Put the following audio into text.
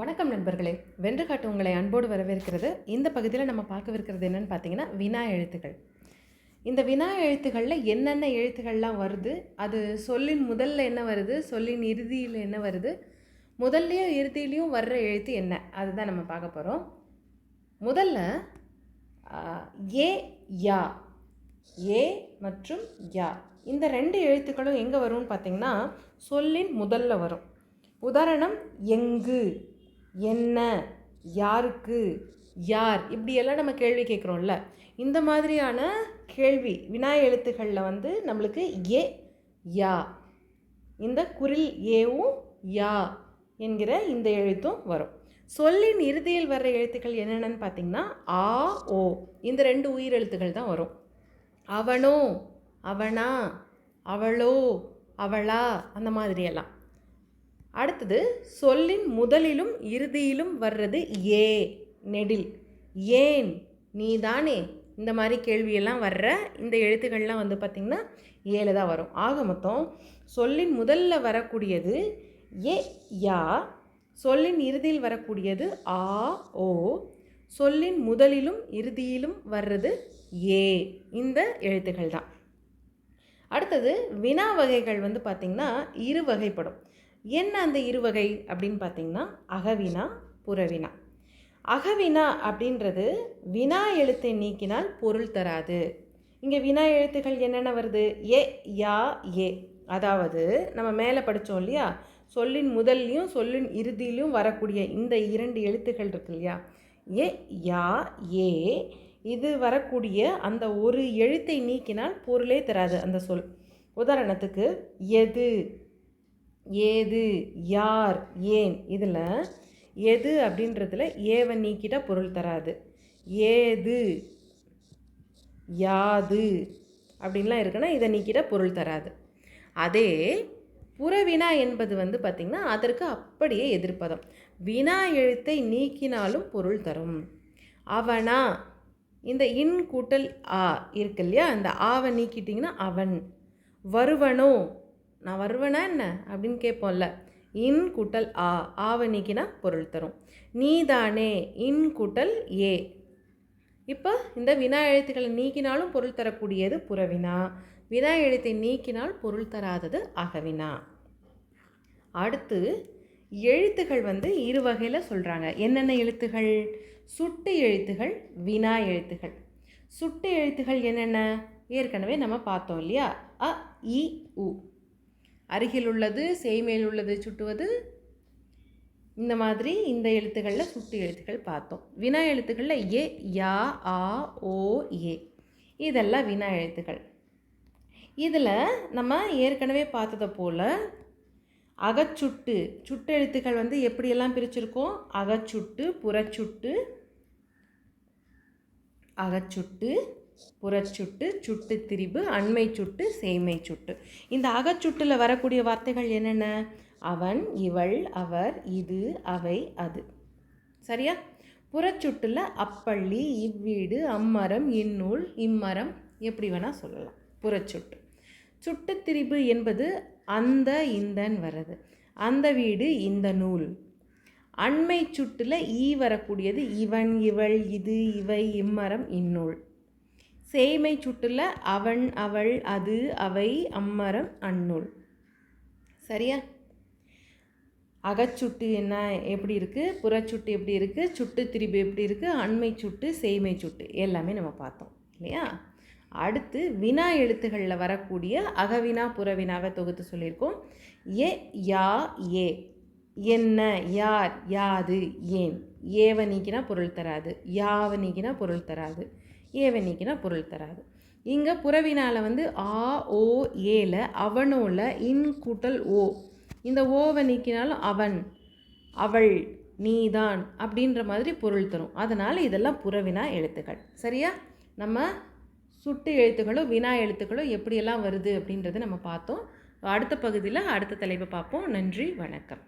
வணக்கம் நண்பர்களே. வென்றுகாட்டு உங்களை அன்போடு வரவேற்கிறது. இந்த பகுதியில் நம்ம பார்க்கவிருக்கிறது என்னன்னு பார்த்தீங்கன்னா வினா எழுத்துக்கள். இந்த வினா எழுத்துக்களில் என்னென்ன எழுத்துக்கள்லாம் வருது? அது சொல்லின் முதல்ல என்ன வருது? சொல்லின் இறுதியில் என்ன வருது? முதல்லையும் இறுதியிலையும் வர்ற எழுத்து என்ன? அதுதான் நம்ம பார்க்க போகிறோம் முதல்ல ஏ யா. ஏ மற்றும் யா. இந்த ரெண்டு எழுத்துக்களும் எங்கே வரும்னு பார்த்தீங்கன்னா சொல்லின் முதல்ல வரும். உதாரணம் எங்கு. என்ன? யாருக்கு? யார்? இப்படியெல்லாம் நம்ம கேள்வி கேட்குறோம்ல. இந்த மாதிரியான கேள்வி வினா எழுத்துக்களில் வந்து நம்மளுக்கு ஏ யா. இந்த குரில் ஏவும் யா என்கிற இந்த எழுத்தும் வரும். சொல்லின் இறுதியில் வர்ற எழுத்துக்கள் என்னென்னு பார்த்தீங்கன்னா ஆ ஓ. இந்த ரெண்டு உயிர் எழுத்துக்கள் தான் வரும். அவனோ அவனா அவளோ அவளா அந்த மாதிரியெல்லாம். அடுத்தது சொல்லின் முதலிலும் இறுதியிலும் வர்றது ஏ நெடில். ஏன் நீ தானே இந்த மாதிரி கேள்வியெல்லாம் வர்ற இந்த எழுத்துக்கள்லாம் வந்து பார்த்திங்கன்னா ஏல தான் வரும். ஆக மொத்தம் சொல்லின் முதல்ல வரக்கூடியது ஏ யா. சொல்லின் இறுதியில் வரக்கூடியது ஆ ஓ. சொல்லின் முதலிலும் இறுதியிலும் வர்றது ஏ இந்த எழுத்துக்கள் தான். அடுத்தது வினா வகைகள் வந்து பார்த்திங்கன்னா இரு வகைப்படும். என்ன அந்த இரு வகை அப்படின்னு பார்த்தீங்கன்னா அகவினா புறவினா. அகவினா அப்படின்றது வினா எழுத்தை நீக்கினால் பொருள் தராது. இங்கே வினா எழுத்துக்கள் என்னென்ன வருது? ஏ யா ஏ. அதாவது நம்ம மேலே படித்தோம் இல்லையா? சொல்லின் முதல்லையும் சொல்லின் இறுதியிலையும் வரக்கூடிய இந்த இரண்டு எழுத்துக்கள் இருக்கு இல்லையா? ஏ யா ஏ. இது வரக்கூடிய அந்த ஒரு எழுத்தை நீக்கினால் பொருளே தராது அந்த சொல். உதாரணத்துக்கு எது? ஏது யார் ஏன்? இதில் எது அப்படின்றதுல ஏவை நீக்கிட்டால் பொருள் தராது. ஏது யாது அப்படின்லாம் இருக்குன்னா இதை நீக்கிட்டால் பொருள் தராது. அதே புறவினா என்பது வந்து பார்த்திங்கன்னா அதற்கு அப்படியே எதிர்ப்பதம். வினா எழுத்தை நீக்கினாலும் பொருள் தரும். அவனா இந்த இன் கூட்டல் ஆ இருக்கு இல்லையா? அந்த ஆவை நீக்கிட்டிங்கன்னா அவன். வருவனோ நான் வருவேனா என்ன? அப்படின்னு கேட்போம்ல. இன் கூட்டல் ஆ. ஆவை நீக்கினா பொருள் தரும். நீதானே இன் கூட்டல் ஏ. இப்போ இந்த வினா எழுத்துக்களை நீக்கினாலும் பொருள் தரக்கூடியது புறவினா. வினா எழுத்தை நீக்கினால் பொருள் தராதது அகவினா. அடுத்து எழுத்துகள் வந்து இரு வகையில் சொல்கிறாங்க என்னென்ன எழுத்துகள்? சுட்டு எழுத்துகள் வினா எழுத்துகள். சுட்டு எழுத்துகள் என்னென்ன? ஏற்கனவே நம்ம பார்த்தோம் இல்லையா? அ இ உ. அருகில் உள்ளது செய்மேல் உள்ளது சுட்டுவது. இந்த மாதிரி இந்த எழுத்துக்களில் சுட்டு எழுத்துக்கள் பார்த்தோம். வினா எழுத்துக்களில் ஏ யா ஆ ஓ ஏ. இதெல்லாம் வினா எழுத்துக்கள். இதில் நம்ம ஏற்கனவே பார்த்ததை போல் அகச்சுட்டு சுட்டு எழுத்துக்கள் வந்து எப்படியெல்லாம் பிரிச்சிருக்கோம்? அகச்சுட்டு புறச்சுட்டு அகச்சுட்டு புறச்சுட்டு சுட்டு திரிபு அண்மை சுட்டு சேமை சுட்டு. இந்த அகச்சுட்டில் வரக்கூடிய வார்த்தைகள் என்னென்ன? அவன் இவள் அவர் இது அவை அது. சரியா? புறச்சுட்டில் அப்பள்ளி இவ்வீடு அம்மரம் இந்நூல் இம்மரம் எப்படி வேணால் சொல்லலாம். புறச்சுட்டு. சுட்டு திரிபு என்பது அந்த இந்தன் வர்றது அந்த வீடு இந்த நூல். அண்மை சுட்டில் ஈ வரக்கூடியது இவன் இவள் இது இவை இம்மரம் இந்நூல் சேமை சுட்டில் அவன் அவள் அது அவை அம்மரம் அந்நூல். சரியா? அகச்சுட்டு என்ன எப்படி இருக்குது புறச்சுட்டு எப்படி இருக்குது சுட்டு திரிபு எப்படி இருக்குது அண்மை சுட்டு சேமை சுட்டு எல்லாமே நம்ம பார்த்தோம் இல்லையா? அடுத்து வினா எழுத்துகளில் வரக்கூடிய அகவினா புறவினாவை தொகுத்து சொல்லியிருக்கோம். ஏ யா ஏ. என்ன யார் யாது ஏன். ஏவ நீக்கினா பொருள் தராது யாவை நீக்கினா பொருள் தராது. ஏவை நீக்கினா பொருள் தராது. இங்கே புறவினால வந்து ஆ ஓ ஏல அவனோல இன் கூட்டல் ஓ. இந்த ஓவை நீக்கினாலும் அவன் அவள் நீதான் அப்படின்ற மாதிரி பொருள் தரும். அதனால் இதெல்லாம் புறவினா எழுத்துக்கள். சரியா? நம்ம சுட்டு எழுத்துக்களோ வினா எழுத்துக்களோ எப்படியெல்லாம் வருது அப்படின்றத நம்ம பார்த்தோம். அடுத்த பகுதியில் அடுத்த தலைப்பை பார்ப்போம். நன்றி வணக்கம்.